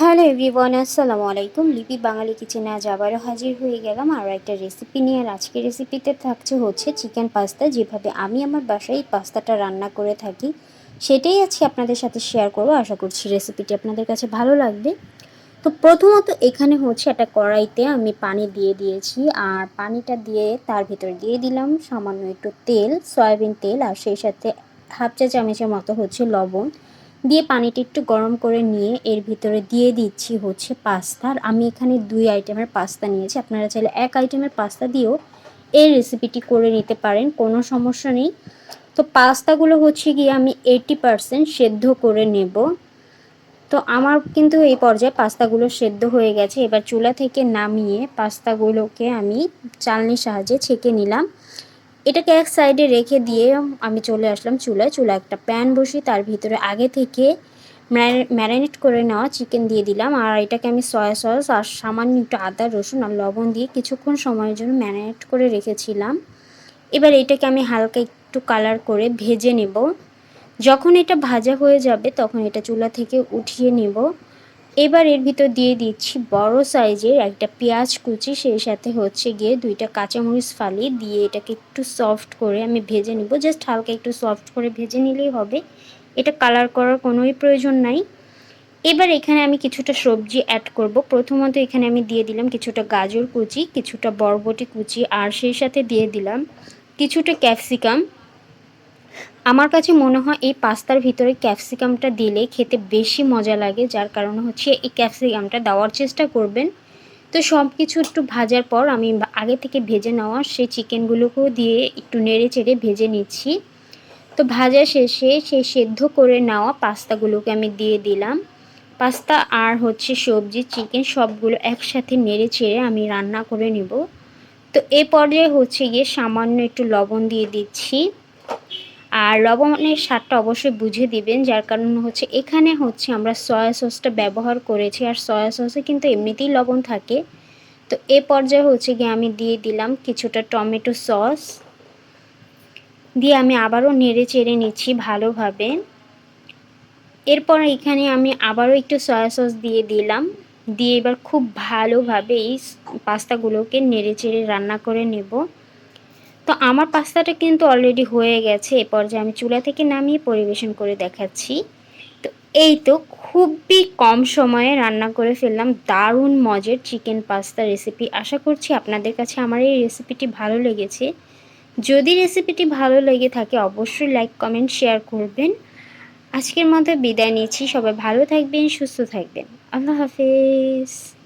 Hello everyone, আসসালামু আলাইকুম। লিপি বাঙালি কিচেনে আজ আবারও হাজির হয়ে গেলাম। আরও একটা রেসিপি নিয়ে। আর আজকের রেসিপিতে থাকছে হচ্ছে চিকেন পাস্তা যেভাবে আমি আমার বাসায় এই পাস্তাটা রান্না করে থাকি, সেটাই আজকে আপনাদের সাথে শেয়ার করব। আশা করছি রেসিপিটি আপনাদের কাছে ভালো লাগবে। তো প্রথমত এখানে হচ্ছে একটা কড়াইতে আমি পানি দিয়ে দিয়েছি। আর পানিটা দিয়ে তার ভিতর দিয়ে দিলাম সামান্য একটু তেল, সয়াবিন তেল, আর সেই সাথে হাফ চা চামচের মতো হচ্ছে লবণ। দিয়ে পানিটা একটু গরম করে নিয়ে এর ভিতরে দিয়ে দিচ্ছি হচ্ছে পাস্তা। আর আমি এখানে দুই আইটেমের পাস্তা নিয়েছি। আপনারা চাইলে এক আইটেমের পাস্তা দিয়েও এই রেসিপিটি করে নিতে পারেন, কোনো সমস্যা নেই। তো পাস্তাগুলো হচ্ছে গিয়ে আমি এইটি পারসেন্ট সেদ্ধ করে নেব। তো আমার কিন্তু এই পর্যায়ে পাস্তাগুলো সেদ্ধ হয়ে গেছে। এবার চুলা থেকে নামিয়ে পাস্তাগুলোকে আমি চালনির সাহায্যে ছেঁকে নিলাম। এটাকে এক সাইডে রেখে দিয়ে আমি চলে আসলাম চুলায়। চুলা একটা প্যান বসি তার ভিতরে আগে থেকে ম্যারিনেট করে নেওয়া চিকেন দিয়ে দিলাম। আর এটাকে আমি সয়া সস আর সামান্য একটু আদা, রসুন আর লবণ দিয়ে কিছুক্ষণ সময়ের জন্য ম্যারিনেট করে রেখেছিলাম। এবার এটাকে আমি হালকা একটু কালার করে ভেজে নেব। যখন এটা ভাজা হয়ে যাবে তখন এটা চুলা থেকে উঠিয়ে নেব। এবার এর ভিতর দিয়ে দিচ্ছি বড় সাইজের একটা পেঁয়াজ কুচি, সেই সাথে হচ্ছে গিয়ে দুইটা কাঁচামরিচ ফালি, দিয়ে এটাকে একটু সফট করে আমি ভেজে নিব। জাস্ট হালকা একটু সফট করে ভেজে নিলেই হবে। এটা কালার করার কোনোই প্রয়োজন নাই। এবার এখানে আমি কিছুটা সবজি অ্যাড করব। প্রথমত এখানে আমি দিয়ে দিলাম কিছুটা গাজর কুচি, কিছুটা বরবটি কুচি, আর সেই সাথে দিয়ে দিলাম কিছুটা ক্যাপসিকাম আমার কাছে মনে হয় এই পাস্তার ভিতরে ক্যাপসিকামটা দিলে খেতে বেশি মজা লাগে, যার কারণে হচ্ছে এই ক্যাপসিকামটা দেওয়ার চেষ্টা করবেন। তো সব কিছু একটু ভাজার পর আমি আগে থেকে ভেজে নেওয়া সেই চিকেনগুলোকেও দিয়ে একটু নেড়ে চেড়ে ভেজে নিচ্ছি। তো ভাজা শেষে সেই সেদ্ধ করে নেওয়া পাস্তাগুলোকে আমি দিয়ে দিলাম। পাস্তা আর হচ্ছে সবজি, চিকেন সবগুলো একসাথে নেড়ে চেড়ে আমি রান্না করে নেব। তো এ পর্যায়ে হচ্ছে গিয়ে সামান্য একটু লবণ দিয়ে দিচ্ছি। আর লবণের স্বাদটা অবশ্যই বুঝে দিবেন, যার কারণ হচ্ছে এখানে হচ্ছে আমরা সয়া সসটা ব্যবহার করেছি। আর সয়া সসে কিন্তু এমনিতেই লবণ থাকে। তো এ পর্যায়ে হচ্ছে গিয়ে আমি দিয়ে দিলাম কিছুটা টমেটো সস দিয়ে আমি আবারও নেড়ে চেড়ে নিচ্ছি ভালোভাবে। এরপর এখানে আমি আবারও একটু সয়া সস দিয়ে দিলাম। দিয়ে এবার খুব ভালোভাবে এই পাস্তাগুলোকে নেড়ে চেড়ে রান্না করে নেব। তো আমার পাস্তাটা কিন্তু অলরেডি হয়ে গেছে। এ পর্যায়ে আমি চুলা থেকে নামিয়ে পরিবেশন করে দেখাচ্ছি। তো এই তো খুবই কম সময়ে রান্না করে ফেললাম। দারুণ মজের চিকেন পাস্তা রেসিপি আশা করছি আপনাদের কাছে আমার এই রেসিপিটি ভালো লেগেছে। যদি রেসিপিটি ভালো লেগে থাকে, অবশ্যই লাইক কমেন্ট শেয়ার করবেন। আজকের মতো বিদায় নিচ্ছি। সবাই ভালো থাকবেন, সুস্থ থাকবেন। আল্লাহ হাফেজ।